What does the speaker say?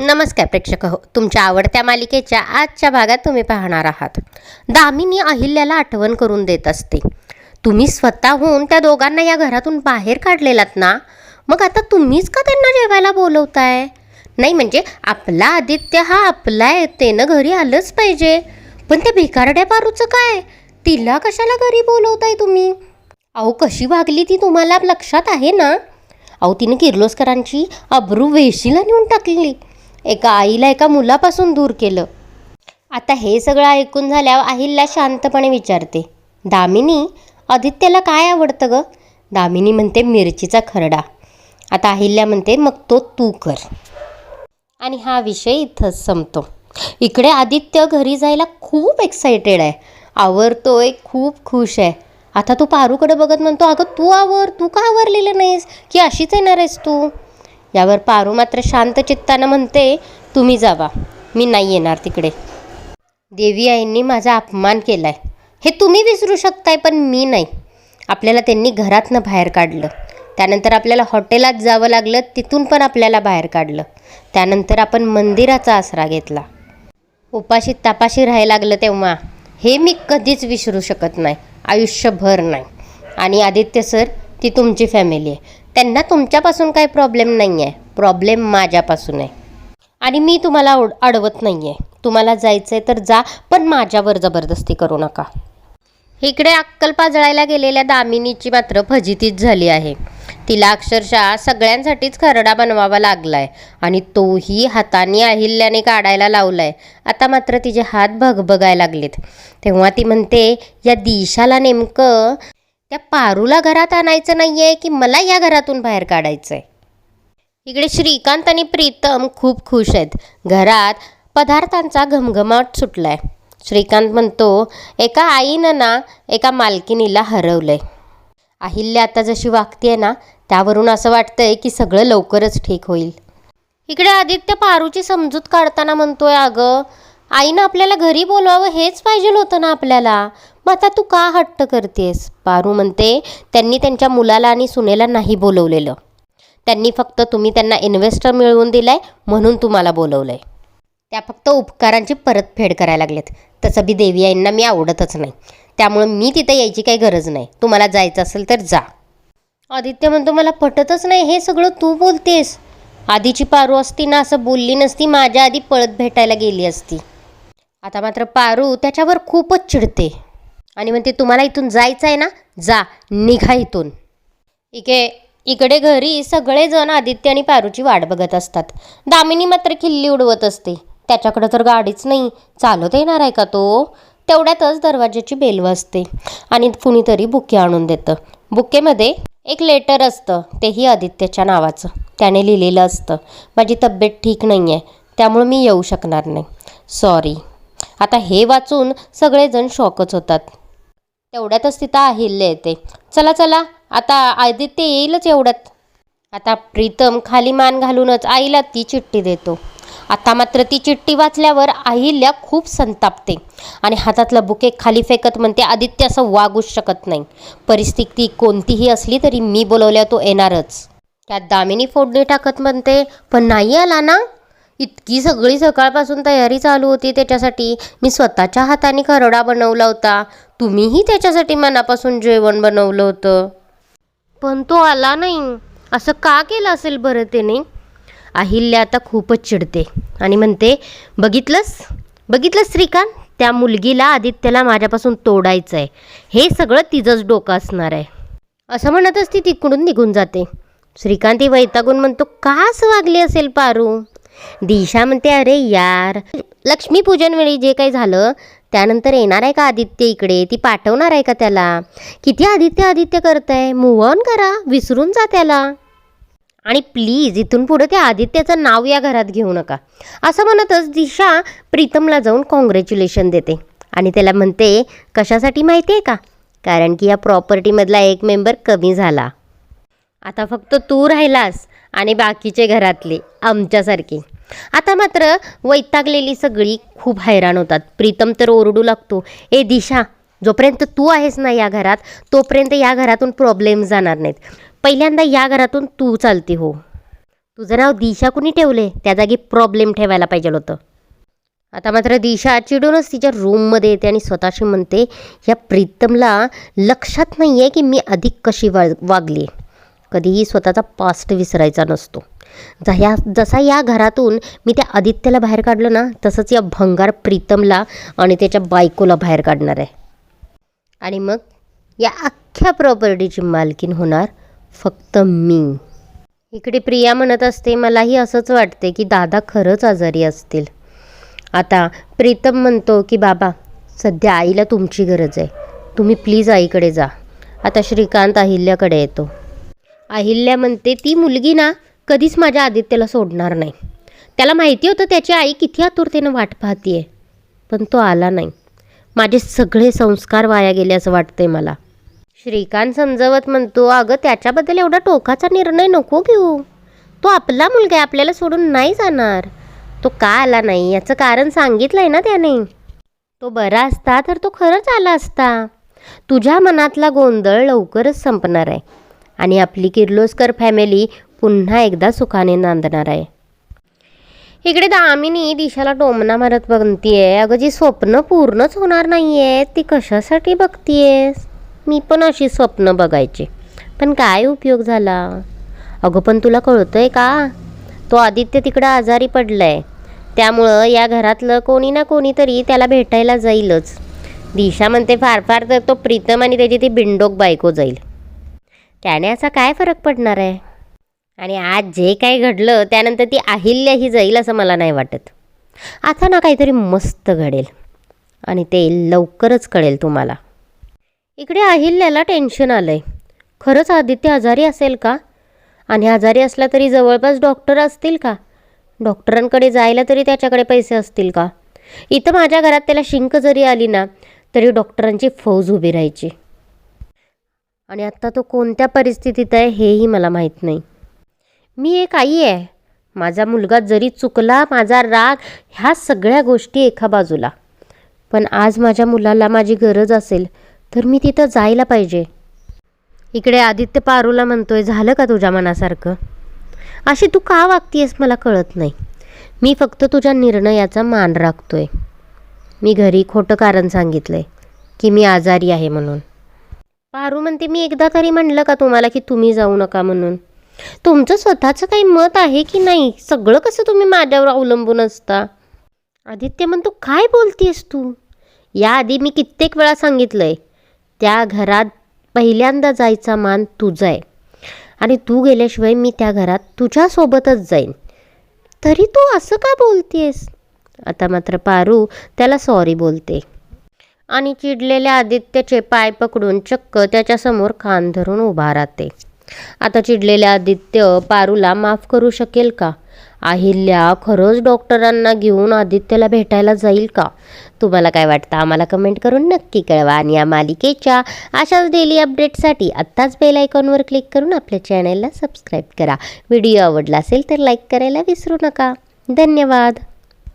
नमस्कार प्रेक्षक हो तुमच्या आवडत्या मालिकेच्या आजच्या भागात तुम्ही पाहणार आहात. दामिनी अहिल्याला आठवण करून देत असते. तुम्ही स्वतःहून त्या दोघांना या घरातून बाहेर काढलेलात ना? मग आता तुम्हीच का त्यांना जेवायला बोलवताय? नाही म्हणजे आपला आदित्य हा आपला येते ना घरी आलंच पाहिजे. पण त्या भिकारड्या पारूचं काय? तिला कशाला घरी बोलवताय तुम्ही? अहो कशी वागली ती तुम्हाला लक्षात आहे ना? अहो तिने किर्लोस्करांची अब्रू वेशीला नेऊन टाकली. एका आईला एका मुलापासून दूर केलं. आता हे सगळं ऐकून झाल्यावर अहिल्या शांतपणे विचारते दामिनी आदित्यला काय आवडतं ग? दामिनी म्हणते मिरचीचा खरडा. आता अहिल्या म्हणते मग तो तू कर. आणि हा विषय इथंच संपतो. इकडे आदित्य घरी जायला खूप एक्सायटेड आहे. आवरतोय खूप खुश आहे. आता तू पारूकडे बघत म्हणतो अगं तू आवर तू का आवरलेलं नाहीस? की अशीच येणार आहेस तू? यावर पारू मात्र शांत चित्तानं म्हणते तुम्ही जावा. मी नाही येणार तिकडे. देवी आईंनी माझा अपमान केला आहे हे तुम्ही विसरू शकताय पण मी नाही. आपल्याला त्यांनी घरातनं बाहेर काढलं. त्यानंतर आपल्याला हॉटेलात जावं लागलं तिथून पण आपल्याला बाहेर काढलं. त्यानंतर आपण मंदिराचा आसरा घेतला. उपाशी तापाशी राहायला लागलं तेव्हा हे मी कधीच विसरू शकत नाही. आयुष्यभर नाही. आणि आदित्य सर ती तुमची फॅमिली आहे. त्यांना तुमच्यापासून काही प्रॉब्लेम नाही आहे प्रॉब्लेम माझ्यापासून आहे. आणि मी तुम्हाला ओढ अडवत नाही आहे तुम्हाला जायचं आहे तर जा पण माझ्यावर जबरदस्ती करू नका. इकडे अक्कल पाजळायला गेलेल्या दामिनीची मात्र फजितीच झाली आहे. तिला अक्षरशः सगळ्यांसाठीच खरडा बनवावा लागलाय आणि तोही हाताने अहिल्याने काढायला लावलाय. आता मात्र तिचे हात भगभगायला लागलेत. तेव्हा ती म्हणते या दिशाला नेमकं त्या पारूला घरात आणायचं नाही आहे की मला या घरातून बाहेर काढायचं आहे इकडे श्रीकांत आणि प्रीतम खूप खुश आहेत. घरात पदार्थांचा घमघमाट सुटलाय. श्रीकांत म्हणतो एका आईनं ना एका मालकिनीला हरवलंय. अहिल्या आता जशी वागतेय ना त्यावरून असं वाटतंय की सगळं लवकरच ठीक होईल. इकडे आदित्य पारूची समजूत काढताना म्हणतोय अगं आईनं आपल्याला घरी बोलवावं हेच पाहिजे होतं ना आपल्याला. मग आता तू का हट्ट करतेस? पारू म्हणते त्यांनी त्यांच्या मुलाला आणि सुनेला नाही बोलवलेलं. त्यांनी फक्त तुम्ही त्यांना इन्व्हेस्टर मिळवून दिलाय म्हणून तुम्हाला बोलवलंय. त्या फक्त उपकारांची परतफेड करायला लागलेत. तसं बी देवी आईंना मी आवडतच नाही. त्यामुळं मी तिथे यायची काही गरज नाही. तुम्हाला जायचं असेल तर जा. आदित्य म्हणतो मला पटतच नाही हे सगळं. तू बोलतेस. आधीची पारू असती ना असं बोलली नसती माझ्या आधी पळत भेटायला गेली असती. आता मात्र पारू त्याच्यावर खूपच चिडते. आणि म्हणते तुम्हाला इथून जायचं आहे ना? जा निघा इथून. इके इकडे घरी सगळेजण आदित्य आणि पारूची वाट बघत असतात. दामिनी मात्र खिल्ली उडवत असते. त्याच्याकडं तर गाडीच नाही. चालत येणार आहे का तो? तेवढ्यातच दरवाज्याची बेल वाजते आणि कुणीतरी बुके आणून देतं. बुकेमध्ये एक लेटर असतं. तेही आदित्यच्या नावाचं. त्याने लिहिलेलं असतं. माझी तब्येत ठीक नाही आहे त्यामुळं मी येऊ शकणार नाही. सॉरी. आता हे वाचून सगळेजण शॉकच होतात. तेवढ्यातच तिथं अहिल्य येते. चला चला आता आदित्य येईलच एवढ्यात. आता प्रीतम खाली मान घालूनच आईला ती चिठ्ठी देतो. आता मात्र ती चिठ्ठी वाचल्यावर अहिल्या खूप संतापते आणि हातातलं बुके खाली फेकत म्हणते आदित्य असं वागूच शकत नाही. परिस्थिती कोणतीही असली तरी मी बोलवल्या तो येणारच. त्यात दामिनी फोडणी टाकत म्हणते पण नाही आला ना? इतकी सगळी सकाळपासून तयारी चालू होती त्याच्यासाठी. मी स्वतःच्या हाताने खरडा बनवला होता. तुम्हीही त्याच्यासाठी मनापासून जेवण बनवलं होतं. पण तो आला नाही. असं का केलं असेल बरं त्याने? अहिल्या आता खूपच चिडते आणि म्हणते बघितलंस? बघितलंस श्रीकांत? त्या मुलगीला आदित्यला माझ्यापासून तोडायचं आहे हे सगळं तिचंच डोकं असणार आहे. असं म्हणतच ती तिकडून निघून जाते. श्रीकांत ही वैतागून म्हणतो का असं वागली असेल पारू? दिशा म्हणते अरे यार. लक्ष्मीपूजन वेळी जे काही झालं त्यानंतर येणार आहे का आदित्य इकडे? ती पाठवणार आहे का त्याला? किती आदित्य आदित्य करताय? मूव ऑन करा विसरून जा त्याला. आणि प्लीज इथून पुढे त्या आदित्याचं नाव या घरात घेऊ नका. असं म्हणतच दिशा प्रीतमला जाऊन कॉंग्रॅच्युलेशन देते. आणि त्याला म्हणते कशासाठी माहिती आहे का? कारण की या प्रॉपर्टीमधला एक मेंबर कमी झाला. आता फक्त तू राहिलास. आणि बाकीचे घरातले आमच्यासारखे. आता मात्र वैतागलेली सगळी खूप हैराण होतात. प्रीतम तर ओरडू लागतो ए दिशा जोपर्यंत तू आहेस ना या घरात तोपर्यंत या घरातून प्रॉब्लेम जाणार नाहीत. पहिल्यांदा या घरातून तू चालते हो. तुझं नाव दिशा कुणी ठेवले? त्या जागी प्रॉब्लेम ठेवायला पाहिजे होतं. आता मात्र दिशा चिडूनच तिच्या रूममध्ये येते आणि स्वतःशी म्हणते या प्रीतमला लक्षात नाही आहे की मी अधिक कशी वा वागली कधीही स्वतःचा पास्ट विसरायचा नसतो. जा ह्या जसा या घरातून मी त्या आदित्यला बाहेर काढलं ना तसंच या भंगार प्रीतमला आणि त्याच्या बायकोला बाहेर काढणार आहे. आणि मग या अख्ख्या प्रॉपर्टीची मालकीन होणार फक्त मी. इकडे प्रिया म्हणत असते मलाही असंच वाटते की दादा खरंच आजारी असतील. आता प्रीतम म्हणतो की बाबा सध्या आईला तुमची गरज आहे. तुम्ही प्लीज आईकडे जा. आता श्रीकांत अहिल्याकडे येतो. अहिल्या म्हणते ती मुलगी ना कधीच माझ्या आदित्यला सोडणार नाही. त्याला माहिती होतं त्याची आई किती आतुरतेनं वाट पाहतीये पण तो आला नाही. माझे सगळे संस्कार वाया गेले असं वाटतंय मला. श्रीकांत समजवत म्हणतो अगं त्याच्याबद्दल एवढा टोकाचा निर्णय नको घेऊ. तो आपला मुलगा आहे आपल्याला सोडून नाही जाणार. तो का आला नाही याचं कारण सांगितलंय ना त्याने. तो बरा असता तर तो खरंच आला असता. तुझ्या मनातला गोंधळ लवकरच संपणार आहे. आणि आपली किर्लोस्कर फॅमिली पुन्हा एकदा सुखाने नांदणार आहे. इकडे दामिनी दिशाला टोमना मारत बघतीये. अगं जी स्वप्न पूर्णच होणार नाही आहेत ती कशासाठी बघतीयेस? मी पण अशी स्वप्न बघायची. पण काय उपयोग झाला? अगं पण तुला कळतंय का? तो आदित्य तिकडं आजारी पडलाय. त्यामुळं या घरातलं कोणी ना कोणीतरी त्याला भेटायला जाईलच. दिशा म्हणते फार फार तर तो प्रीतम आणि त्याची ती बिंडोक बायको जाईल. त्याने असा काय फरक पडणार आहे? आणि आज जे काही घडलं त्यानंतर ती अहिल्याही जाईल असं मला नाही वाटत. आता ना काहीतरी मस्त घडेल. आणि ते लवकरच कळेल तुम्हाला. इकडे अहिल्याला टेन्शन आलं आहे खरंच आदित्य आजारी असेल का? आणि आजारी असला तरी जवळपास डॉक्टर असतील का? डॉक्टरांकडे जायला तरी त्याच्याकडे पैसे असतील का? इथं माझ्या घरात त्याला शिंक जरी आली ना तरी डॉक्टरांची फौज उभी राहायची. आणि आत्ता तो कोणत्या परिस्थितीत आहे हेही मला माहीत नाही. मी एक आई आहे. माझा मुलगा जरी चुकला माझा राग ह्या सगळ्या गोष्टी एका बाजूला. पण आज माझ्या मुलाला माझी गरज असेल तर मी तिथं जायला पाहिजे. इकडे आदित्य पारूला म्हणतोय झालं का तुझ्या मनासारखं? अशी तू का वागतीयस मला कळत नाही. मी फक्त तुझ्या निर्णयाचा मान राखतोय. मी घरी खोटं कारण सांगितलंय की मी आजारी आहे म्हणून. पारू म्हणते मी एकदा तरी म्हणलं का तुम्हाला की तुम्ही जाऊ नका म्हणून? तुमचं स्वतःचं काही मत आहे की नाही? सगळं कसं तुम्ही माझ्यावर अवलंबून असता? आदित्य म्हणतो काय बोलतीयस तू? याआधी मी कित्येक वेळा सांगितलंय त्या घरात पहिल्यांदा जायचा मान तुझा आहे आणि तू गेल्याशिवाय मी त्या घरात तुझ्यासोबतच जाईन. तरी तू असं का बोलतेस आता मात्र पारू त्याला सॉरी बोलते. आणि चिडलेल्या आदित्यचे पाय पकडून चक्क त्याच्यासमोर कान धरून उभा राहते. आता चिडलेल्या आदित्य पारूला माफ करू शकेल का? अहिल्या खरंच डॉक्टरांना घेऊन आदित्यला भेटायला जाईल का? तुम्हाला काय वाटतं? आम्हाला कमेंट करून नक्की कळवा. आणि या मालिकेच्या अशाच डेली अपडेटसाठी आत्ताच बेल आयकॉनवर क्लिक करून आपल्या चॅनलला सबस्क्राईब करा. व्हिडिओ आवडला असेल तर लाईक करायला विसरू नका. धन्यवाद.